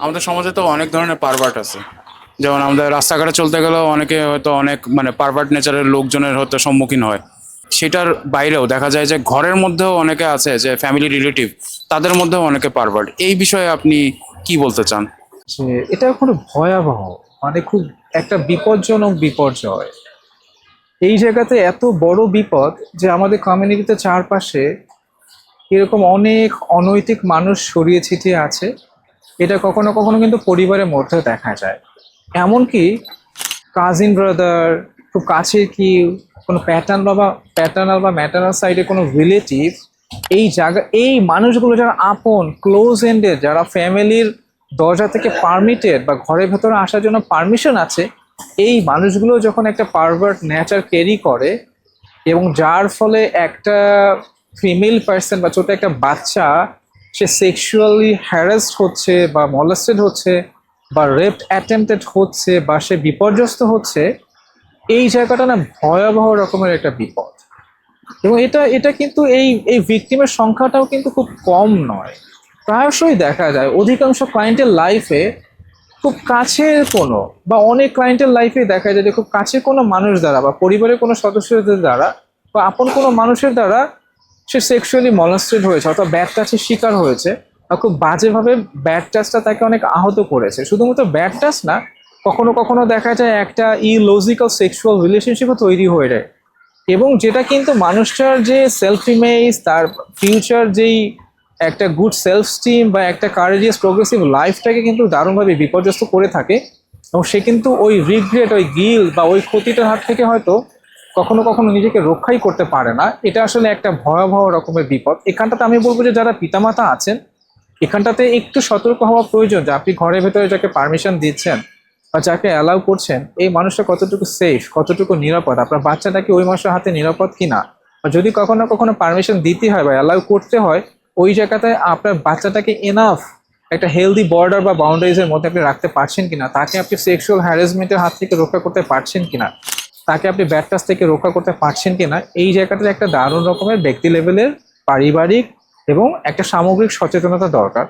আমাদের সমাজে তো অনেক ধরনের পারভার্ট আছে। যেমন আমাদের রাস্তাঘাটে চলতে গেলেও অনেকে হয়তো অনেক মানে পারভার্ট নেচারের লোকজনের হয়তো সম্মুখীন হয়। সেটার বাইরেও দেখা যায় যে ঘরের মধ্যেও অনেকে আছে যে ফ্যামিলি রিলেটিভ তাদের মধ্যেও অনেকে পারভার্ট এই বিষয়ে আপনি কি বলতে চান? যে এটা কোনো ভয়াবহ মানে খুব একটা বিপজ্জনক বিপর্যয়। এই জায়গাতে এত বড় বিপদ যে আমাদের কমিউনিটিতে চারপাশে এরকম অনেক অনৈতিক মানুষ ছড়িয়ে ছিটিয়ে আছে। এটা কখনো কখনো কিন্তু পরিবারের মধ্যে দেখা যায়। এমনকি কাজিন ব্রাদার খুব কাছের কি কোনো প্যাটার্ন বা প্যাটার্নাল বা ম্যাটার্নাল সাইডে কোনো রিলেটিভ এই জায়গা, এই মানুষগুলো যারা আপন ক্লোজ এন্ডেড যারা ফ্যামিলির দরজা থেকে পারমিটেড বা ঘরের ভেতরে আসার জন্য পারমিশন আছে, এই মানুষগুলো যখন একটা পারভার্ট নেচার ক্যারি করে এবং যার ফলে একটা ফিমেল পার্সন বা ছোট একটা বাচ্চা সে সেক্সুয়ালি হ্যারাসড হচ্ছে বা মলেস্টেড হচ্ছে বা রেপ অ্যাটেম্পটেড হচ্ছে বা সে বিপর্যস্ত হচ্ছে, এই জায়গাটা না ভয়াবহ রকমের একটা বিপদ। এবং এটা এটা কিন্তু এই এই ভিকটিমের সংখ্যাটাও কিন্তু খুব কম নয়। প্রায়শই দেখা যায়, অধিকাংশ ক্লায়েন্টের লাইফে খুব কাছের কোনো বা অনেক ক্লায়েন্টের লাইফে দেখা যায় যে খুব কাছের কোনো মানুষ দ্বারা বা পরিবারের কোনো সদস্যদের দ্বারা বা আপন কোনো মানুষের দ্বারা সে সেক্সুয়ালি মলেস্টেড হয়েছে, অর্থাৎ ব্যাড টাচের শিকার হয়েছে বা খুব বাজেভাবে ব্যাড টাচটা তাকে অনেক আহত করেছে। শুধুমাত্র ব্যাড টাচ না, কখনো কখনো দেখা যায় একটা ইলজিক্যাল সেক্সুয়াল রিলেশনশিপও তৈরি হয়ে যায়। এবং যেটা কিন্তু মানুষটার যে সেলফ ইমেজ তার ফিউচার যেই একটা গুড সেলফ স্টিম বা একটা কারেজিয়াস প্রোগ্রেসিভ লাইফটাকে কিন্তু দারুণভাবে বিপর্যস্ত করে থাকে, এবং সে কিন্তু ওই রিগ্রেট ওই গিল বা ওই ক্ষতিটার হাত থেকে হয়তো কখনো কখনো নিজেকে রক্ষাই করতে পারে না। এটা আসলে একটা ভয়াবহ রকমের বিপদ। এখানটাতে আমি বলব যে যারা পিতামাতা আছেন, এখানটাতে একটু সতর্ক হওয়া প্রয়োজন যে আপনি ঘরের ভেতরে যাকে পারমিশন দিচ্ছেন বা যাকে অ্যালাউ করছেন, এই মানুষটা কতটুকু সেফ কতটুকু নিরাপদ? আপনার বাচ্চাটাকে ওই মানুষের হাতে নিরাপদ কিনা? আর যদি কখনো কখনো পারমিশন দিতে হয় বা অ্যালাউ করতে হয়, ওই জায়গাতে আপনার বাচ্চাটাকে এনাফ একটা হেলদি বর্ডার বা বাউন্ডারিজের মধ্যে আপনি রাখতে পারছেন কিনা? তাকে আপনি সেক্সুয়াল হ্যারাসমেন্টের হাত থেকে রক্ষা করতে পারছেন কিনা? তাকে আপনি ব্যাড টাচ থেকে রক্ষা করতে পারছেন কিনা, এই জায়গাটাতে একটা দারুণ রকমের ব্যক্তি লেভেলের পারিবারিক এবং একটা সামগ্রিক সচেতনতা দরকার।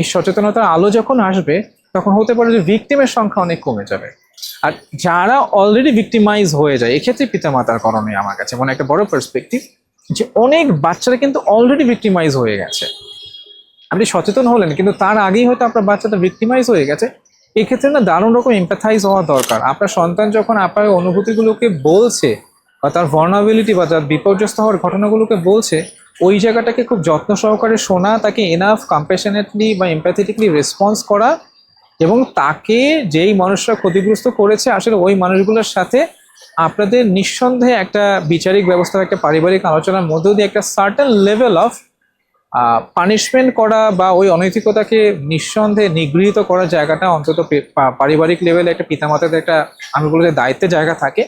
এই সচেতনতার আলো যখন আসবে, তখন হতে পারে যে ভিকটিমের সংখ্যা অনেক কমে যাবে। আর যারা অলরেডি ভিকটিমাইজ হয়ে যায়, এক্ষেত্রে পিতামাতার করণীয় আমার কাছে মানে একটা বড় পার্সপেক্টিভ যে অনেক বাচ্চারা কিন্তু অলরেডি ভিকটিমাইজ হয়ে গেছে। আপনি সচেতন হলেন, কিন্তু তার আগেই হয়তো আপনার বাচ্চাটা ভিকটিমাইজ হয়ে গেছে এক্ষেত্রে না দারুণ রকম এম্প্যাথাইজ হওয়া দরকার। আপনার সন্তান যখন আপনার অনুভূতিগুলোকে বলছে বা তার ভর্নাবিলিটি বা তার বিপর্যস্ত হওয়ার ঘটনাগুলোকে বলছে, ওই জায়গাটাকে খুব যত্ন সহকারে শোনা, তাকে এনাফ কম্প্যাশনেটলি বা এম্প্যাথেটিকলি রেসপন্স করা এবং তাকে যেই মানুষরা ক্ষতিগ্রস্ত করেছে, আসলে ওই মানুষগুলোর সাথে আপনাদের নিঃসন্দেহে একটা বিচারিক ব্যবস্থা একটা পারিবারিক আলোচনার মধ্যে দিয়ে একটা সার্টেন লেভেল অফ পানিশমেন্ট করা বা ওই অনৈতিকতাকে নিঃসন্দেহে নিগৃহীত করার জায়গাটা অন্তত পারিবারিক লেভেলে একটা পিতামাতাদের একটা আমি বলব যে দায়িত্বের জায়গা থাকে,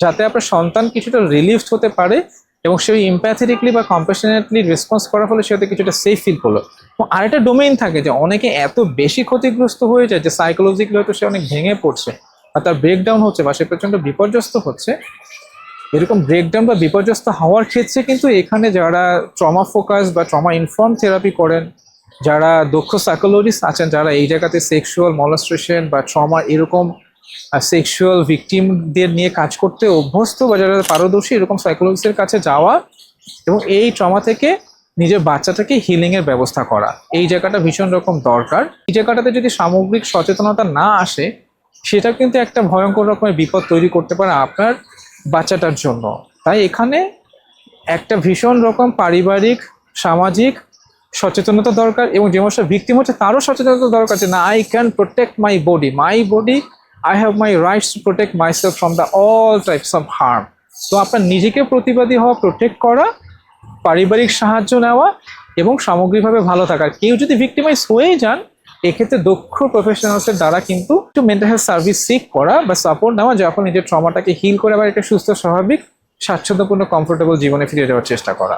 যাতে আপনার সন্তান কিছুটা রিলিফ হতে পারে এবং সে ইম্প্যাথেটিকলি বা কম্পেশনেটলি রেসপন্স করার ফলে সে কিছুটা সেফ ফিল করল। এবং আরেকটা ডোমেইন থাকে যে অনেকে এত বেশি ক্ষতিগ্রস্ত হয়ে যায় যে সাইকোলজিক্যালি হয়তো সে অনেক ভেঙে পড়ছে বা তার ব্রেকডাউন হচ্ছে বা সে প্রচণ্ড বিপর্যস্ত হচ্ছে এরকম ব্রেকডাউন বা বিপর্যস্ত হওয়ার ক্ষেত্রে কিন্তু এখানে যারা ট্রমা ফোকাস বা ট্রমা ইনফর্ম থেরাপি করেন, যারা দক্ষ সাইকোলজিস্ট আছেন, যারা এই জায়গাতে সেক্সুয়াল মলাস্ট্রেশন বা ট্রমা এরকম সেক্সুয়াল ভিকটিমদের নিয়ে কাজ করতে অভ্যস্ত বা যারা পারদর্শী এরকম সাইকোলজিস্টের কাছে যাওয়া এবং এই ট্রমা থেকে নিজের বাচ্চাটাকে হিলিং এর ব্যবস্থা করা, এই জায়গাটা ভীষণ রকম দরকার। এই জায়গাটাতে যদি সামগ্রিক সচেতনতা না আসে, সেটা কিন্তু একটা ভয়ঙ্কর রকমের বিপদ তৈরি করতে পারে। আপনার বাচ্চাটার জন্য। তাই এখানে একটা ভীষণ রকম পারিবারিক, সামাজিক সচেতনতা দরকার এবং যে মানুষটা ভিক্টিম হচ্ছে তারও সচেতনতা দরকার যে, না I can protect my body my body I have my rights to protect myself from the all types of harm তো আপনার নিজেকে প্রতিবাদী হওয়া প্রোটেক্ট করা, পারিবারিক সাহায্য নেওয়া এবং সামগ্রিকভাবে ভালো থাকা। আর কেউ যদি ভিক্টিমাইজ হয়েই যান এক্ষেত্রে দক্ষ প্রফেশনালসের দ্বারা কিন্তু একটু মেন্টাল হেলথ সার্ভিস সিক করা বা সাপোর্ট নেওয়া যখন নিজের ট্রমাটাকে হিল করে আবার একটা সুস্থ, স্বাভাবিক, স্বাচ্ছন্দ্যপূর্ণ কমফোর্টেবল জীবনে ফিরে যাওয়ার চেষ্টা করা।